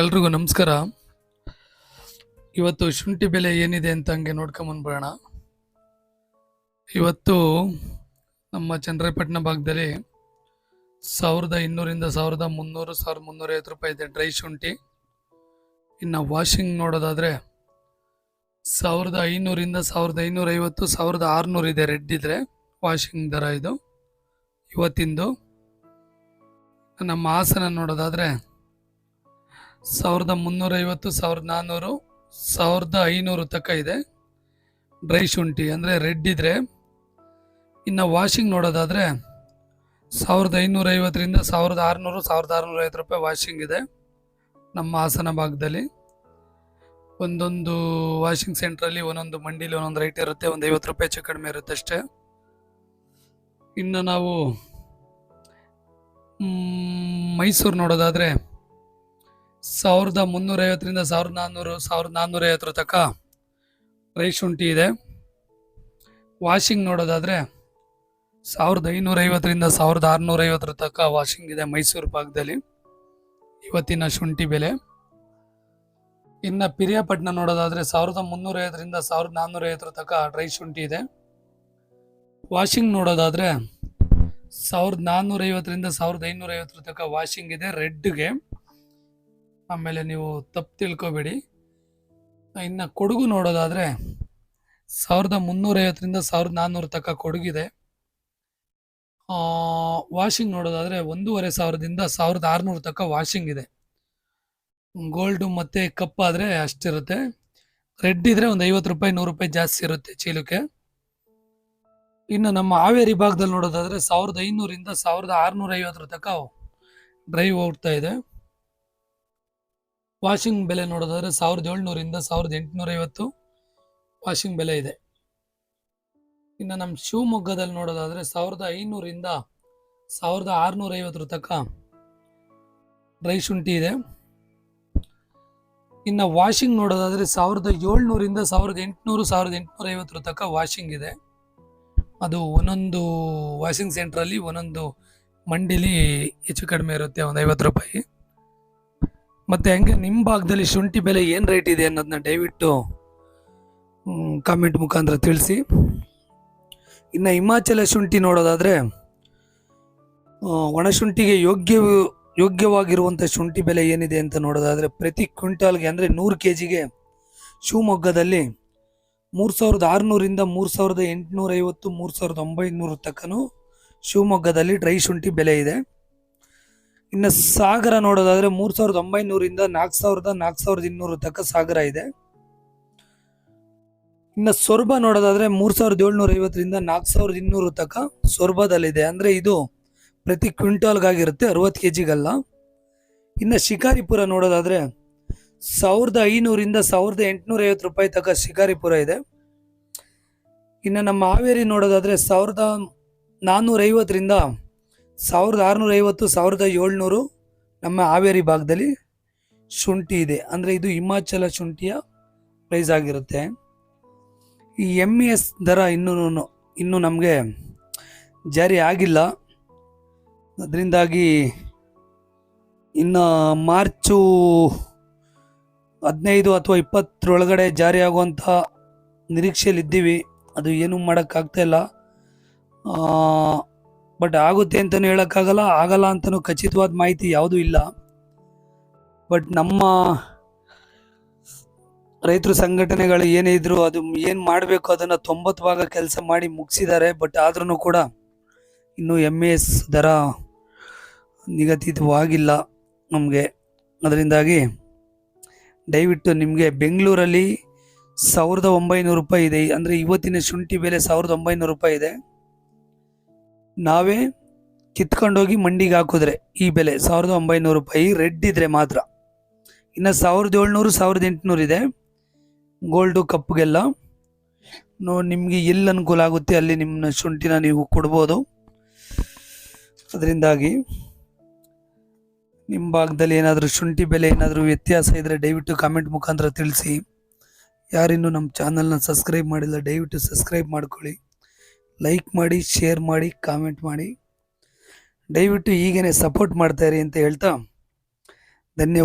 ಎಲ್ರಿಗೂ ನಮಸ್ಕಾರ. ಇವತ್ತು ಶುಂಠಿ ಬೆಲೆ ಏನಿದೆ ಅಂತ ಹಂಗೆ ನೋಡ್ಕೊಂಬಂದ್ಬಿಡೋಣ ಇವತ್ತು ನಮ್ಮ ಚಂದ್ರಪಟ್ಟಣ ಭಾಗದಲ್ಲಿ ಸಾವಿರದ ಇನ್ನೂರಿಂದ ಸಾವಿರದ ಮುನ್ನೂರು, ಸಾವಿರದ ಮುನ್ನೂರೈವತ್ತು ರೂಪಾಯಿ ಇದೆ ಡ್ರೈ ಶುಂಠಿ. ಇನ್ನು ವಾಷಿಂಗ್ ನೋಡೋದಾದರೆ ಸಾವಿರದ ಐನೂರಿಂದ ಸಾವಿರದ ಐನೂರೈವತ್ತು ಸಾವಿರದ ಆರುನೂರು ಇದೆ ರೆಡ್ ಇದ್ರೆ ವಾಷಿಂಗ್ ದರ ಇದು. ಇವತ್ತಿಂದು ನಮ್ಮ ಹಾಸನ ನೋಡೋದಾದರೆ ಸಾವಿರದ ಮುನ್ನೂರೈವತ್ತು, ಸಾವಿರದ ನಾನ್ನೂರು ಸಾವಿರದ ಐನೂರು ತಕ್ಕ ಇದೆ. ಡ್ರೈ ಶುಂಠಿ ಅಂದರೆ ರೆಡ್ ಇದ್ರೆ, ಇನ್ನು ವಾಷಿಂಗ್ ನೋಡೋದಾದರೆ ಸಾವಿರದ ಐನೂರೈವತ್ತರಿಂದ ಸಾವಿರದ ಆರುನೂರು, ಸಾವಿರದ ಆರುನೂರೈವತ್ತು ರೂಪಾಯಿ ವಾಷಿಂಗ್ ಇದೆ ನಮ್ಮ ಹಾಸನ ಭಾಗದಲ್ಲಿ. ಒಂದೊಂದು ವಾಷಿಂಗ್ ಸೆಂಟ್ರಲ್ಲಿ ಒಂದೊಂದು ಮಂಡಿಲಿ ಒಂದೊಂದು ರೇಟ್ ಇರುತ್ತೆ, ಒಂದು ಐವತ್ತು ರೂಪಾಯಿ ಹೆಚ್ಚು ಕಡಿಮೆ ಇರುತ್ತೆ ಅಷ್ಟೇ. ಇನ್ನು ನಾವು ಮೈಸೂರು ನೋಡೋದಾದರೆ ಸಾವಿರದ ಮುನ್ನೂರೈವತ್ತರಿಂದ ಸಾವಿರದ ನಾನ್ನೂರು, ಸಾವಿರದ ನಾನ್ನೂರೈವತ್ತರ ತನಕ ರೈಸ್ ಶುಂಠಿ ಇದೆ. ವಾಷಿಂಗ್ ನೋಡೋದಾದರೆ ಸಾವಿರದ ಐನೂರೈವತ್ತರಿಂದ ಸಾವಿರದ ಆರುನೂರೈವತ್ತರ ತನಕ ವಾಷಿಂಗ್ ಇದೆ ಮೈಸೂರು ಭಾಗದಲ್ಲಿ. ಇವತ್ತಿನ ಶುಂಠಿ ಬೆಲೆ. ಇನ್ನು ಪಿರಿಯಾಪಟ್ಟಣ ನೋಡೋದಾದರೆ ಸಾವಿರದ ಮುನ್ನೂರೈವತ್ತರಿಂದ ಸಾವಿರದ ನಾನ್ನೂರೈವತ್ತರ ತನಕ ಡ್ರೈ ಶುಂಠಿ ಇದೆ. ವಾಷಿಂಗ್ ನೋಡೋದಾದರೆ ಸಾವಿರದ ನಾನ್ನೂರೈವತ್ತರಿಂದ ಸಾವಿರದ ಐನೂರೈವತ್ತರ ತನಕ ವಾಷಿಂಗ್ ಇದೆ ರೆಡ್ಗೆ. ಆಮೇಲೆ ನೀವು ತಪ್ಪು ತಿಳ್ಕೊಬೇಡಿ. ಇನ್ನು ಕೊಡಗು ನೋಡೋದಾದರೆ ಸಾವಿರದ ಮುನ್ನೂರೈವತ್ತರಿಂದ ಸಾವಿರದ ನಾನ್ನೂರು ತಕ್ಕ ಕೊಡಗಿದೆ. ವಾಷಿಂಗ್ ನೋಡೋದಾದರೆ ಒಂದೂವರೆ ಸಾವಿರದಿಂದ ಸಾವಿರದ ಆರುನೂರು ತಕ್ಕ ವಾಷಿಂಗ್ ಇದೆ. ಗೋಲ್ಡು ಮತ್ತು ಕಪ್ಪಾದರೆ ಅಷ್ಟಿರುತ್ತೆ. ರೆಡ್ ಇದ್ದರೆ ಒಂದು ಐವತ್ತು ರೂಪಾಯಿ, ನೂರು ರೂಪಾಯಿ ಜಾಸ್ತಿ ಇರುತ್ತೆ ಚೀಲಕ್ಕೆ. ಇನ್ನು ನಮ್ಮ ಹಾವೇರಿ ಭಾಗದಲ್ಲಿ ನೋಡೋದಾದರೆ ಸಾವಿರದ ಐನೂರಿಂದ ಸಾವಿರದ ಆರುನೂರ ಐವತ್ತರ ತನಕ ಡ್ರೈವ್ ಹೋಗ್ತಾ ಇದೆ. ವಾಷಿಂಗ್ ಬೆಲೆ ನೋಡೋದಾದ್ರೆ ಸಾವಿರದ ಏಳ್ನೂರಿಂದ ಸಾವಿರದ ಎಂಟುನೂರೈವತ್ತು ವಾಷಿಂಗ್ ಬೆಲೆ ಇದೆ. ಇನ್ನು ನಮ್ಮ ಶಿವಮೊಗ್ಗದಲ್ಲಿ ನೋಡೋದಾದ್ರೆ ಸಾವಿರದ ಐನೂರಿಂದ ಸಾವಿರದ ಆರುನೂರೈವತ್ತರ ತನಕ ಡ್ರೈ ಶುಂಠಿ ಇದೆ. ಇನ್ನು ವಾಷಿಂಗ್ ನೋಡೋದಾದ್ರೆ ಸಾವಿರದ ಏಳ್ನೂರಿಂದ ಸಾವಿರದ ಎಂಟುನೂರು, ಸಾವಿರದ ಎಂಟುನೂರೈವತ್ತರ ತನಕ ವಾಷಿಂಗ್ ಇದೆ. ಅದು ಒಂದೊಂದು ವಾಷಿಂಗ್ ಸೆಂಟ್ರಲ್ಲಿ ಒಂದೊಂದು ಮಂಡಿಲಿ ಹೆಚ್ಚು ಕಡಿಮೆ ಇರುತ್ತೆ, ಒಂದು ಐವತ್ತು ರೂಪಾಯಿ. ಮತ್ತೆ ಹೆಂಗೆ ನಿಮ್ಮ ಭಾಗದಲ್ಲಿ ಶುಂಠಿ ಬೆಲೆ ಏನು ರೇಟ್ ಇದೆ ಅನ್ನೋದನ್ನ ದಯವಿಟ್ಟು ಕಾಮೆಂಟ್ ಮುಖಾಂತರ ತಿಳಿಸಿ. ಇನ್ನು ಹಿಮಾಚಲ ಶುಂಠಿ ನೋಡೋದಾದರೆ ಒಣಶುಂಠಿಗೆ ಯೋಗ್ಯ ಯೋಗ್ಯವಾಗಿರುವಂಥ ಶುಂಠಿ ಬೆಲೆ ಏನಿದೆ ಅಂತ ನೋಡೋದಾದರೆ, ಪ್ರತಿ ಕ್ವಿಂಟಾಲ್ಗೆ ಅಂದರೆ ನೂರು ಕೆ ಜಿಗೆ ಶಿವಮೊಗ್ಗದಲ್ಲಿ ಮೂರು ಸಾವಿರದ ಆರುನೂರಿಂದ ಮೂರು ಸಾವಿರದ ಎಂಟುನೂರೈವತ್ತು, ಮೂರು ಸಾವಿರದ ಒಂಬೈನೂರು ತಕ್ಕನೂ ಶಿವಮೊಗ್ಗದಲ್ಲಿ ಡ್ರೈ ಶುಂಠಿ ಬೆಲೆ ಇದೆ. ಇನ್ನು ಸಾಗರ ನೋಡೋದಾದ್ರೆ ಮೂರು ಸಾವಿರದ ಒಂಬೈನೂರಿಂದ ನಾಲ್ಕು ಸಾವಿರದ ನಾಲ್ಕು ಸಾವಿರದ ಇನ್ನೂರು ತಕ್ಕ ಸಾಗರ ಇದೆ. ಇನ್ನು ಸೊರಬ ನೋಡೋದಾದ್ರೆ ಮೂರು ಸಾವಿರದ ಏಳ್ನೂರ ಐವತ್ತರಿಂದ ನಾಲ್ಕು ಸಾವಿರದ ಇನ್ನೂರು ತಕ್ಕ ಸೊರಬದಲ್ಲಿದೆ. ಅಂದರೆ ಇದು ಪ್ರತಿ ಕ್ವಿಂಟಾಲ್ಗಾಗಿರುತ್ತೆ ಅರವತ್ತು ಕೆ ಜಿಗಲ್ಲ ಇನ್ನು ಶಿಕಾರಿಪುರ ನೋಡೋದಾದರೆ ಸಾವಿರದ ಐನೂರಿಂದ ಸಾವಿರದ ಎಂಟುನೂರ ಐವತ್ತು ರೂಪಾಯಿ ತಕ್ಕ ಶಿಕಾರಿಪುರ ಇದೆ. ಇನ್ನು ನಮ್ಮ ಹಾವೇರಿ ನೋಡೋದಾದರೆ ಸಾವಿರದ ನಾನ್ನೂರೈವತ್ತರಿಂದ ಸಾವಿರದ ಆರುನೂರ ಐವತ್ತು ಸಾವಿರದ ಏಳ್ನೂರು ನಮ್ಮ ಹಾವೇರಿ ಭಾಗದಲ್ಲಿ ಶುಂಠಿ ಇದೆ. ಅಂದರೆ ಇದು ಹಿಮಾಚಲ ಶುಂಠಿಯ ಪ್ರೈಸ್ ಆಗಿರುತ್ತೆ. ಈ ಎಂ ಇ ಎಸ್ ದರ ಇನ್ನೂ ಇನ್ನೂ ನಮಗೆ ಜಾರಿ ಆಗಿಲ್ಲ. ಅದರಿಂದಾಗಿ ಇನ್ನು ಮಾರ್ಚು ಹದಿನೈದು ಅಥವಾ ಇಪ್ಪತ್ತರೊಳಗಡೆ ಜಾರಿ ಆಗುವಂಥ ನಿರೀಕ್ಷೆಯಲ್ಲಿದ್ದೀವಿ. ಅದು ಏನೂ ಮಾಡೋಕ್ಕಾಗ್ತಾ ಇಲ್ಲ. ಬಟ್ ಆಗುತ್ತೆ ಅಂತಲೂ ಹೇಳೋಕ್ಕಾಗಲ್ಲ, ಆಗಲ್ಲ ಅಂತಲೂ ಖಚಿತವಾದ ಮಾಹಿತಿ ಯಾವುದೂ ಇಲ್ಲ. ಬಟ್ ನಮ್ಮ ರೈತರ ಸಂಘಟನೆಗಳು ಏನೇ ಇದ್ರು ಅದು ಏನು ಮಾಡಬೇಕು ಅದನ್ನು ತೊಂಬತ್ತು ಭಾಗ ಕೆಲಸ ಮಾಡಿ ಮುಗಿಸಿದ್ದಾರೆ. ಬಟ್ ಆದ್ರೂ ಕೂಡ ಇನ್ನೂ ಎಂ ಎಸ್ ದರ ನಿಗದಿತವಾಗಿಲ್ಲ ನಮಗೆ. ಅದರಿಂದಾಗಿ ದಯವಿಟ್ಟು ನಿಮಗೆ ಬೆಂಗಳೂರಲ್ಲಿ ಸಾವಿರದ ಒಂಬೈನೂರು ರೂಪಾಯಿ ಇದೆ. ಅಂದರೆ ಇವತ್ತಿನ ಶುಂಠಿ ಬೆಲೆ ಸಾವಿರದ ಒಂಬೈನೂರು ರೂಪಾಯಿ ಇದೆ. ನಾವೇ ಕಿತ್ಕೊಂಡೋಗಿ ಮಂಡಿಗೆ ಹಾಕಿದ್ರೆ ಈ ಬೆಲೆ ಸಾವಿರದ ಒಂಬೈನೂರು ರೂಪಾಯಿ ರೆಡ್ ಇದ್ರೆ ಮಾತ್ರ. ಇನ್ನು ಸಾವಿರದ ಏಳ್ನೂರು, ಸಾವಿರದ ಎಂಟುನೂರು ಇದೆ. ಗೋಲ್ಡು ಕಪ್ಗೆಲ್ಲ. ನೋ, ನಿಮಗೆ ಎಲ್ಲಿ ಅನುಕೂಲ ಆಗುತ್ತೆ ಅಲ್ಲಿ ನಿಮ್ಮ ಶುಂಠಿನ ನೀವು ಕೊಡ್ಬೋದು. ಅದರಿಂದಾಗಿ ನಿಮ್ಮ ಭಾಗದಲ್ಲಿ ಏನಾದರೂ ಶುಂಠಿ ಬೆಲೆ ಏನಾದರೂ ವ್ಯತ್ಯಾಸ ಇದ್ದರೆ ದಯವಿಟ್ಟು ಕಾಮೆಂಟ್ ಮುಖಾಂತರ ತಿಳಿಸಿ. ಯಾರಿನ್ನೂ ನಮ್ಮ ಚಾನಲ್ನ ಸಬ್ಸ್ಕ್ರೈಬ್ ಮಾಡಿಲ್ಲ, ದಯವಿಟ್ಟು ಸಬ್ಸ್ಕ್ರೈಬ್ ಮಾಡ್ಕೊಳ್ಳಿ. ಲೈಕ್ ಮಾಡಿ ಶೇರ್ ಮಾಡಿ ಕಾಮೆಂಟ್ ಮಾಡಿ. ದಯವಿಟ್ಟು ಈಗೇನೆ ಸಪೋರ್ಟ್ ಮಾಡ್ತಾಯಿರಿ ಅಂತ ಹೇಳ್ತಾ ಧನ್ಯವಾದ.